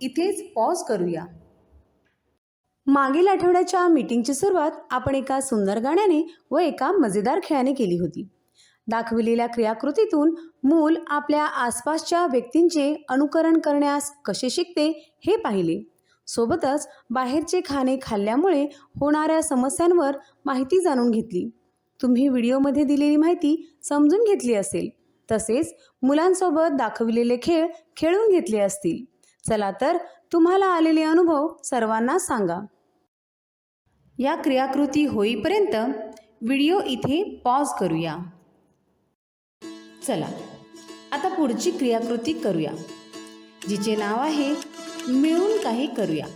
इथेच पॉज करूया. मागील आठवड्याच्या मीटिंगची सुरुवात आपण एका सुंदर गाण्याने व एका मजेदार खेळाने केली होती. दाखविलेल्या क्रियाकृतीतून मूल आपल्या आसपासच्या व्यक्तींचे अनुकरण करण्यास कसे शिकते हे पाहिले. सोबतच बाहेरचे खाणे खाल्ल्यामुळे होणाऱ्या समस्यांवर माहिती जाणून घेतली. तुम्ही व्हिडिओमध्ये दिलेली माहिती समजून घेतली असेल. तसेच मुलांसोबत दाखविलेले खेळ खेळून घेतले असतील. चला तर तुम्हाला आलेले अनुभव सर्वांना सांगा. या क्रियाकृती होईपर्यंत व्हिडिओ इथे पॉज करूया. चला आता पुढची क्रियाकृती करूया जिचे नाव आहे मिळून काही करूया.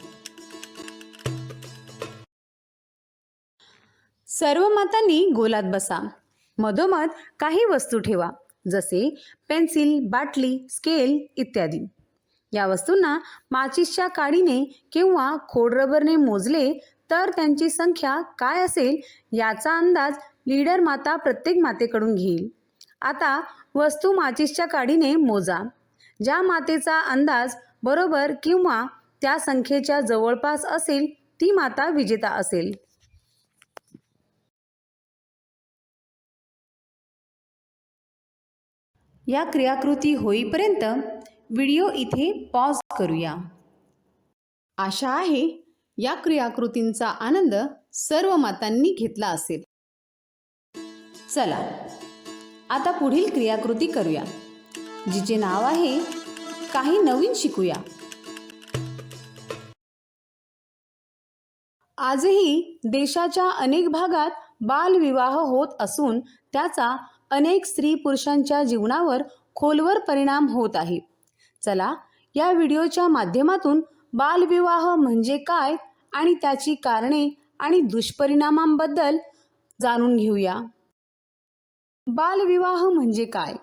सर्व मातांनी गोलात बसा. मधोमध काही वस्तू ठेवा जसे पेन्सिल बाटली स्केल इत्यादी. या वस्तूंना माचिसच्या काडीने किंवा खोडरबरने मोजले तर त्यांची संख्या काय असेल याचा अंदाज लीडर माता प्रत्येक मातेकडून घेईल. आता वस्तू माचिसच्या काडीने मोजा. ज्या मातेचा अंदाज बरोबर किंवा त्या संख्येच्या जवळपास असेल ती माता विजेता असेल. या क्रियाकृती होईपर्यंत व्हिडिओ इथे पॉज करूया. आशा आहे या क्रियाकृतींचा आनंद सर्व मातांनी घेतला असेल. चला आता पुढील क्रियाकृती करूया जिचे नाव आहे काही नवीन शिकूया. आजही देशाच्या अनेक भागात बालविवाह होत असून त्याचा अनेक स्त्री पुरुषांच्या जीवनावर खोलवर परिणाम होत आहे. चला या व्हिडिओच्या माध्यमातून बालविवाह म्हणजे काय आणि त्याची कारणे आणि दुष्परिणामांबद्दल जाणून घेऊया. बालविवाह म्हणजे काय?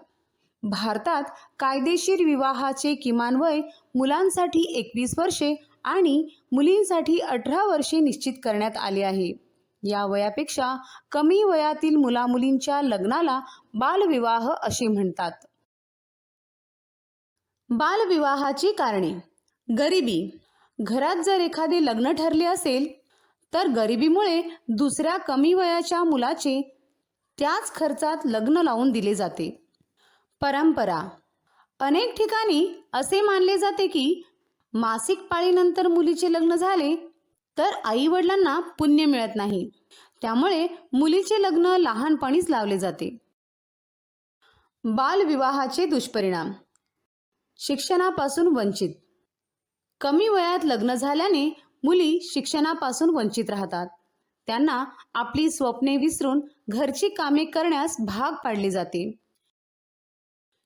भारतात कायदेशीर विवाहाचे किमान वय मुलांसाठी एकवीस वर्षे आणि मुलींसाठी अठरा वर्षे निश्चित करण्यात आले आहे. या वयापेक्षा कमी वयातील मुलामुलींच्या लग्नाला बालविवाह असे म्हणतात. बालविवाहाची कारणे. गरिबी. घरात जर एखादे लग्न ठरले असेल तर गरिबीमुळे दुसऱ्या कमी वयाच्या मुलाचे त्याच खर्चात लग्न लावून दिले जाते. परंपरा. अनेक ठिकाणी असे मानले जाते की मासिक पाळीनंतर मुलीचे लग्न झाले तर आई वडिलांना पुण्य मिळत नाही. त्यामुळे मुलीचे लग्न लहानपणीच लावले जाते. बालविवाहाचे दुष्परिणाम. शिक्षणापासून वंचित. कमी वयात लग्न झाल्याने मुली शिक्षणापासून वंचित राहतात. त्यांना आपली स्वप्ने विसरून घरची कामे करण्यास भाग पाडले जाते.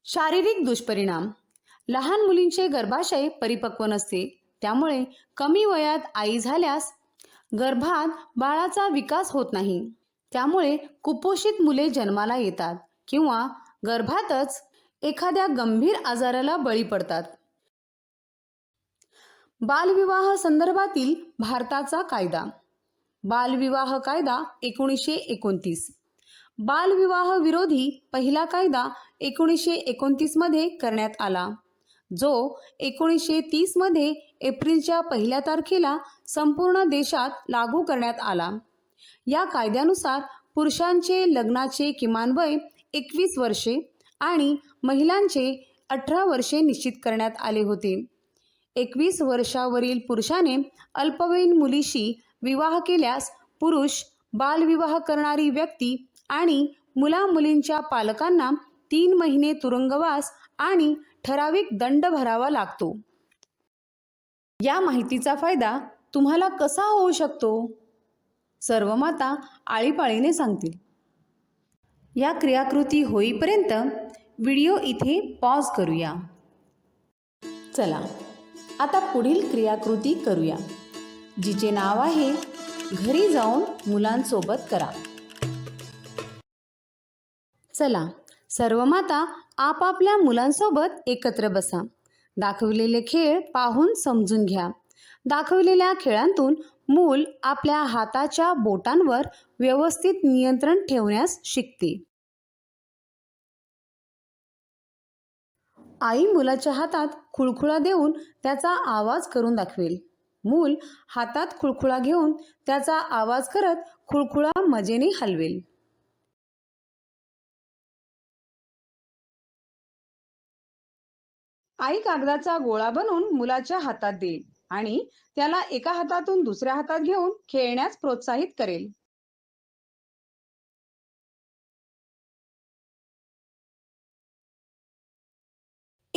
शारीरिक दुष्परिणाम. लहान मुलींचे गर्भाशय परिपक्व नसते. त्यामुळे कमी वयात आई झाल्यास गर्भात बाळाचा विकास होत नाही. त्यामुळे कुपोषित मुले जन्माला येतात किंवा गर्भातच एखाद्या गंभीर आजाराला बळी पडतात. बालविवाह संदर्भातील भारताचा कायदा. बालविवाह कायदा एकोणीसशे एकोणतीस. बालविवाह विरोधी पहिला कायदा एकोणीसशे एकोणतीसमध्ये करण्यात आला. जो एकोणीसशे तीसमध्ये एप्रिलच्या पहिल्या तारखेला संपूर्ण देशात लागू करण्यात आला. या कायद्यानुसार पुरुषांचे लग्नाचे किमान वय एकवीस वर्षे आणि महिलांचे अठरा वर्षे निश्चित करण्यात आले होते. एकवीस वर्षावरील पुरुषाने अल्पवयीन मुलीशी विवाह केल्यास पुरुष बालविवाह करणारी व्यक्ती आणि मुला मुलींच्या पालकांना तीन महिने तुरुंगवास आणि ठराविक दंड भरावा लागतो. या माहितीचा फायदा तुम्हाला कसा होऊ शकतो? सर्व माता आळीपाळीने सांगतील. या क्रियाकृती होईपर्यंत व्हिडिओ इथे पॉज करूया. चला आता पुढील क्रियाकृती करूया. जिचे नाव आहे घरी जाऊन मुलांसोबत करा. चला सर्व माता आपापल्या मुलांसोबत एकत्र बसा. दाखवलेले खेळ पाहून समजून घ्या. दाखवलेल्या खेळांतून मूल आपल्या हाताच्या बोटांवर व्यवस्थित नियंत्रण ठेवण्यास शिकते. आई मुलाच्या हातात खुळखुळा देऊन त्याचा आवाज करून दाखवेल. मूल हातात खुळखुळा घेऊन त्याचा आवाज करत खुळखुळा मजेने हलवेल. आई कागदाचा गोळा बनवून मुलाच्या हातात देईल आणि त्याला एका हातातून दुसऱ्या हातात घेऊन खेळण्यास प्रोत्साहित करेल.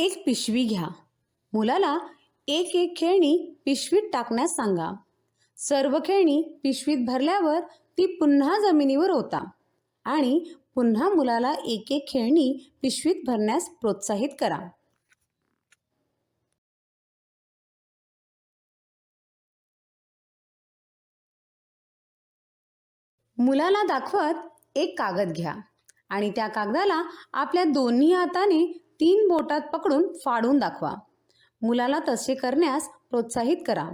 एक पिशवी घ्या. मुलाला एक एक खेळणी पिशवीत टाकण्यास सांगा. सर्व खेळणी पिशवीत भरल्यावर ती पुन्हा जमिनीवर होता आणि पुन्हा मुलाला एक एक खेळणी पिशवीत भरण्यास प्रोत्साहित करा. मुलाला दाखवत एक कागद घ्या आणि त्या कागदाला आपल्या दोन्ही हाताने तीन बोटात पकडून फाडून दाखवा. मुलाला तसे करण्यास प्रोत्साहित करा.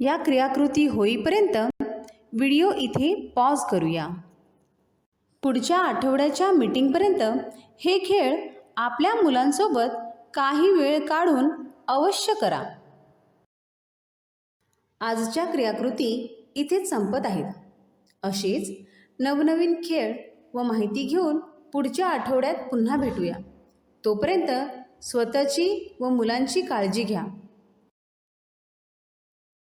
या क्रियाकृती होईपर्यंत व्हिडिओ इथे पॉज करूया. पुढच्या आठवड्याच्या मीटिंगपर्यंत हे खेळ आपल्या मुलांसोबत काही वेळ काढून अवश्य करा. आजच्या क्रियाकृती इथेच संपत आहेत. असेच नवनवीन खेळ व माहिती घेऊन पुढच्या आठवड्यात पुन्हा भेटूया. तोपर्यंत स्वतःची व मुलांची काळजी घ्या.